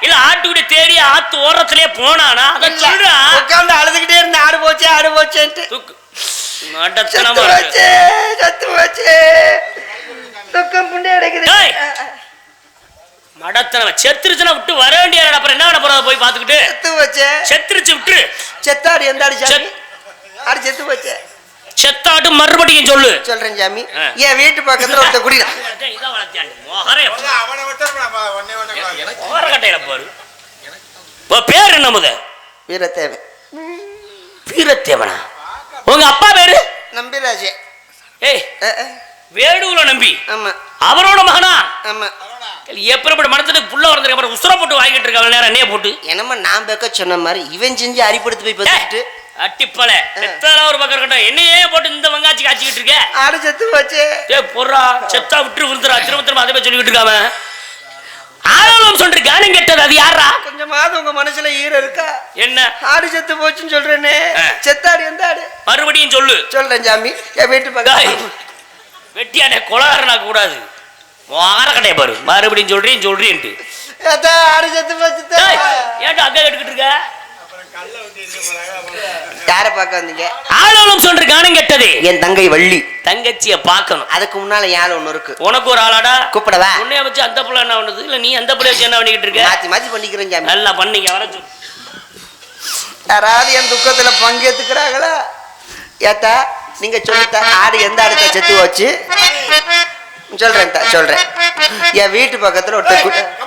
இல்ல ஆட்டுக்குடி தேடி ஆத்து ஓரத்திலே போனானா? அத சொல்றா. உட்கார்ந்து அழுதுகிட்டே இருந்த ஆடு போச்சு ஆடு போச்சேன்ட்டு. செத்து செத்து வச்சு துக்கம் புண்டை அடைக்குது. டேய். மடத்தனமா செத்துருச்சுன்னா விட்டு வர வேண்டிய அப்புறம் என்ன பண்ண போறத போய் பாத்துக்கிட்டு செத்து வச்சு செத்துருச்சு விட்டுரு. செத்தாடு எந்த ஆடு சாமி? செத்- ஆடு செத்து வச்சு செத்தாட்டு மறுபடியும் சொல்லு. சொல்றேன் சாமி. என் வீட்டு பக்கத்துல ஒருத்த குடிடா இதான் வளர்த்தியாண்டு. மொகரே. அவனை விட்டு நம்ம ஒன்னே ஒண்ணு மொகரக்கட்டையில பாரு. பேர் என்ன முத? வீரத்தேவன். வீரத்தேவனா? உங்க அப்பா பேரு? நம்பிராஜே. ஏய். வேடுகுல நம்பி. ஆமா. அவரோட மகனா? ஆமா. எப்படிப்பட்ட மனத்துக்கு புள்ள வளர்ந்துருக்கு அப்புறம் உசுர போட்டு வாங்கிட்டு இருக்க நேரம் என்னைய போட்டு. என்னமோ நான் பேக்க சொன்ன மாதிரி இவன் செஞ்சு அரிப்படுத்து போய் பத்துக்கிட்டு அட்டிப்பல எத்தனை ஒரு பக்கம் இருக்கட்டும். என்னையே போட்டு இந்த வெங்காச்சி காய்ச்சிக்கிட்டு இருக்க. ஆடு செத்து வச்சு ஏ பொறா செத்தா விட்டு விழுந்துரா திரும்ப திரும்ப அதே சொல்லிக்கிட்டு இருக்காம. ஆளும் சொல்ற கானம் கெட்டது. அது யாரா கொஞ்சமாவது உங்க மனசுல ஈரம் இருக்கா? என்ன? ஆடு செத்து போச்சுன்னு சொல்றேனே. செத்தாடு எந்த ஆடு? மறுபடியும் சொல்லு. சொல்றேன் சாமி. என் வீட்டு பக்கம். வெட்டியானே கொலகாரனா கூடாது. வார கட்டைய பாரு. மறுபடியும் சொல்றேன் சொல்றேன்ட்டு. ஆடு செத்து போச்சு ஏன்டா அங்க கேட்டுக்கிட்டு இருக்க? யார பார்க்க வந்தீங்க? ஆளும் சொல்ற கானம் கெட்டது. என் தங்கை வள்ளி. தங்கச்சிய பார்க்கணும். அதுக்கு முன்னால யாழ் ஒண்ணு இருக்கு? உனக்கு ஒரு ஆளாடா? கூப்பிடவா? உன்னைய வச்சு அந்த பிள்ளை என்ன பண்ணுது? இல்ல நீ அந்த பிள்ளை வச்சு என்ன பண்ணிக்கிட்டு இருக்க? மாத்தி மாத்தி பண்ணிக்கிறேன் சாமி. நல்லா பண்ணீங்க வர சொல்லு. யாராவது என் துக்கத்துல பங்கேத்துக்கிறாங்களா ஏத்தா நீங்க சொல்லித்தா ஆடு எந்த ஆடுத்த செத்து போச்சு? சொல்றேன் சொல்றேன். என் வீட்டு பக்கத்துல ஒரு குட்டி கம்ப கேவலமா